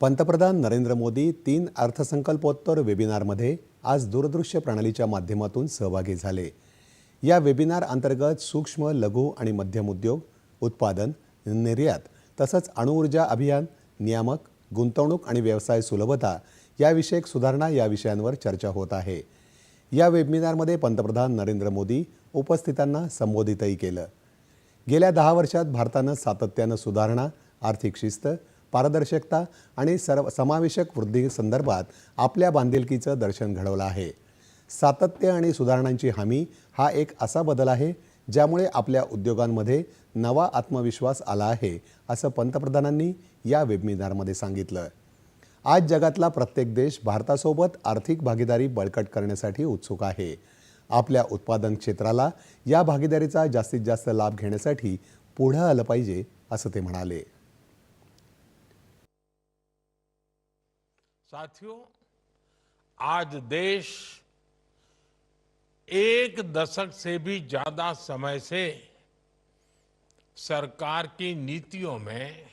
पंतप्रधान नरेंद्र मोदी तीन अर्थसंकल्पोत्तर वेबिनारमध्ये आज दूरदृश्य प्रणालीच्या माध्यमातून सहभागी झाले. या वेबिनार अंतर्गत सूक्ष्म लघु आणि मध्यम उद्योग उत्पादन निर्यात तसंच अणुऊर्जा अभियान नियामक गुंतवणूक आणि व्यवसाय सुलभता याविषयक सुधारणा या विषयांवर चर्चा होत आहे. या वेबिनारमध्ये पंतप्रधान नरेंद्र मोदी उपस्थितांना संबोधितही केलं. गेल्या दहा वर्षात भारतानं सातत्यानं सुधारणा आर्थिक शिस्त पारदर्शकता आणि सर्व समावेशक वृद्धीसंदर्भात आपल्या बांधिलकीचं दर्शन घडवलं आहे. सातत्य आणि सुधारणांची हमी हा एक असा बदल आहे ज्यामुळे आपल्या उद्योगांमध्ये नवा आत्मविश्वास आला आहे असं पंतप्रधानांनी या वेबिनारमध्ये सांगितलं. आज जगातला प्रत्येक देश भारतासोबत आर्थिक भागीदारी बळकट करण्यासाठी उत्सुक आहे. आपल्या उत्पादन क्षेत्राला या भागीदारीचा जास्तीत जास्त लाभ घेण्यासाठी पुढं आलं पाहिजे असं ते म्हणाले. साथियों, आज देश एक दशक से भी ज़्यादा समय से सरकार की नीतियों में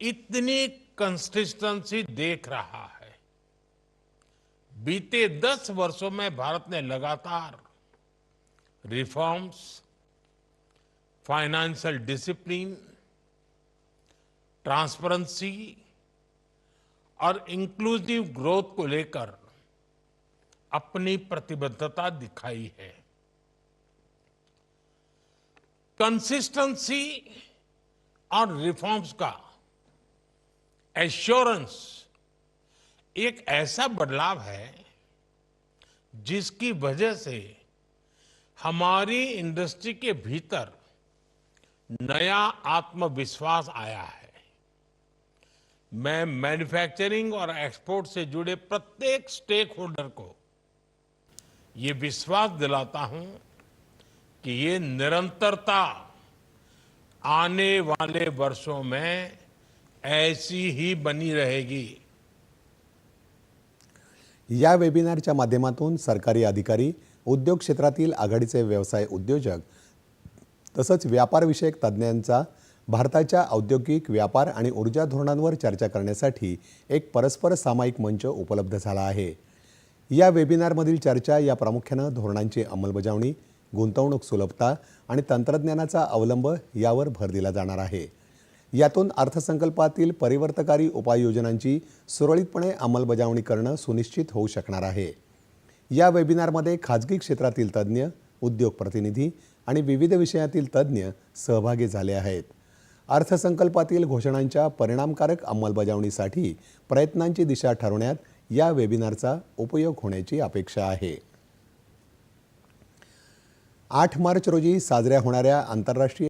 इतनी कंसिस्टेंसी देख रहा है। बीते दस वर्षों में भारत ने लगातार रिफॉर्म्स फाइनेंशियल डिसिप्लिन ट्रांसपेरेंसी और इंक्लूसिव ग्रोथ को लेकर अपनी प्रतिबद्धता दिखाई है। कंसिस्टेंसी और रिफॉर्म्स का एश्योरेंस एक ऐसा बदलाव है जिसकी वजह से हमारी इंडस्ट्री के भीतर नया आत्मविश्वास आया है। मैं मैन्युफैक्चरिंग और एक्सपोर्ट से जुड़े प्रत्येक स्टेक होल्डर को ये विश्वास दिलाता हूँ कि ये निरंतरता आने वाले वर्षों में ऐसी ही बनी रहेगी। या वेबिनारच्या माध्यमातून सरकारी अधिकारी, उद्योग क्षेत्रातील आघाडीचे व्यवसाय उद्योजक तसंच व्यापारविषयक तज्ज्ञांचा भारताच्या औद्योगिक व्यापार आणि ऊर्जा धोरणांवर चर्चा करण्यासाठी एक परस्पर सामायिक मंच उपलब्ध झाला आहे. या वेबिनारमधील चर्चा या प्रामुख्यानं धोरणांची अंमलबजावणी गुंतवणूक सुलभता आणि तंत्रज्ञानाचा अवलंब यावर भर दिला जाणार आहे. यातून अर्थसंकल्पातील परिवर्तकारी उपाययोजनांची सुरळीतपणे अंमलबजावणी करणं सुनिश्चित होऊ शकणार आहे. या वेबिनारमध्ये खाजगी क्षेत्रातील तज्ज्ञ उद्योग प्रतिनिधी आणि विविध विषयातील तज्ज्ञ सहभागी झाले आहेत. अर्थसंकल्पातील घोषणांच्या परिणामकारक अंमलबजावणीसाठी प्रयत्नांची दिशा ठरवण्यात या वेबिनारचा उपयोग होण्याची अपेक्षा आहे. आठ मार्च रोजी साजऱ्या होणाऱ्या आंतरराष्ट्रीय